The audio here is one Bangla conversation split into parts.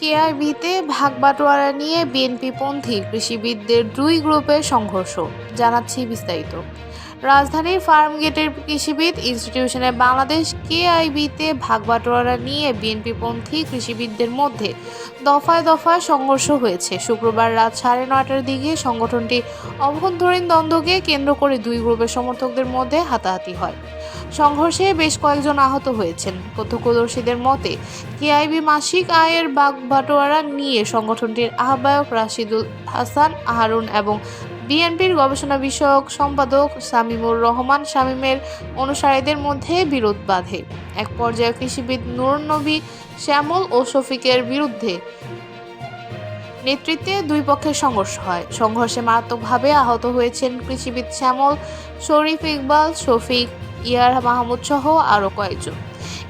কেআইবিতে ভাগ বাটোয়ারা নিয়ে বিএনপিপন্থী কৃষিবিদদের দুই গ্রুপের সংঘর্ষ জানাচ্ছি বিস্তারিত। রাজধানীর ফার্মগেটের কৃষিবিদ ইনস্টিটিউশনে বাংলাদেশ কেআইবিতে ভাগ বাটোয়ারা নিয়ে বিএনপিপন্থী কৃষিবিদদের মধ্যে দফায় দফায় সংঘর্ষ হয়েছে। শুক্রবার রাত সাড়ে নয়টার দিকে সংগঠনটি অভ্যন্তরীণ দ্বন্দ্বকে কেন্দ্র করে দুই গ্রুপের সমর্থকদের মধ্যে হাতাহাতি হয়। সংঘর্ষে বেশ কয়েকজন আহত হয়েছেন। প্রত্যক্ষদর্শীদের মতে, কেআইবি মাসিক আয়ের বাগ বাটোয়ারা নিয়ে সংগঠনটির আহ্বায়ক রাশিদুল হাসান, হারুন এবং বিএনপির গবেষণা বিষয়ক সম্পাদক সামিমুর রহমান শামীমের অনুসারীদের মধ্যে বিরোধ বাঁধে। এক পর্যায়ে কৃষিবিদ নূর নবী শ্যামল ও শফিকের বিরুদ্ধে নেতৃত্বে দুই পক্ষের সংঘর্ষ হয়। সংঘর্ষে মারাত্মকভাবে আহত হয়েছেন কৃষিবিদ শ্যামল, শরীফ ইকবাল, শফিক, ইয়ার মাহমুদ সহ আরও কয়েকজন।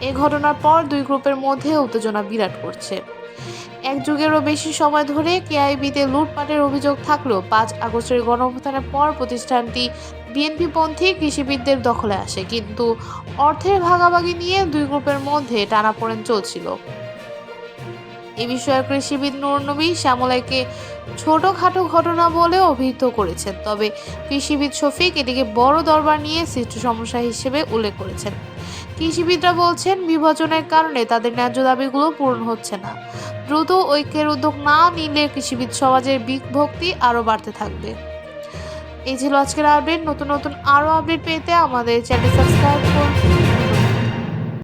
এ ঘটনার পর দুই গ্রুপের মধ্যে উত্তেজনা বিরাট করছে। এক যুগেরও বেশি সময় ধরে কেআইবিতে লুটপাটের অভিযোগ থাকলেও পাঁচ আগস্টের গণঅভ্যুত্থানের পর প্রতিষ্ঠানটি বিএনপিপন্থী কৃষিবিদদের দখলে আসে, কিন্তু অর্থের ভাগাভাগি নিয়ে দুই গ্রুপের মধ্যে টানাপোড়েন চলছিল। এ বিষয়ে কৃষিবিদ নুরনবী শ্যামলাইকে ছোটখাটো ঘটনা বলে অভিহিত করেছেন, তবে কৃষিবিদ শফিক এটিকে বড় দরবার নিয়ে সৃষ্ট সমস্যা হিসেবে উল্লেখ করেছেন। কৃষিবিদরা বলছেন, বিভাজনের কারণে তাদের ন্যায্য দাবিগুলো পূরণ হচ্ছে না। দ্রুত ঐক্যের উদ্যোগ না নিলে কৃষিবিদ সমাজের বিভক্তি আরও বাড়তে থাকবে। এই ছিল আজকের আপডেট। নতুন নতুন আরও আপডেট পেতে আমাদের চ্যানেল সাবস্ক্রাইব করুন।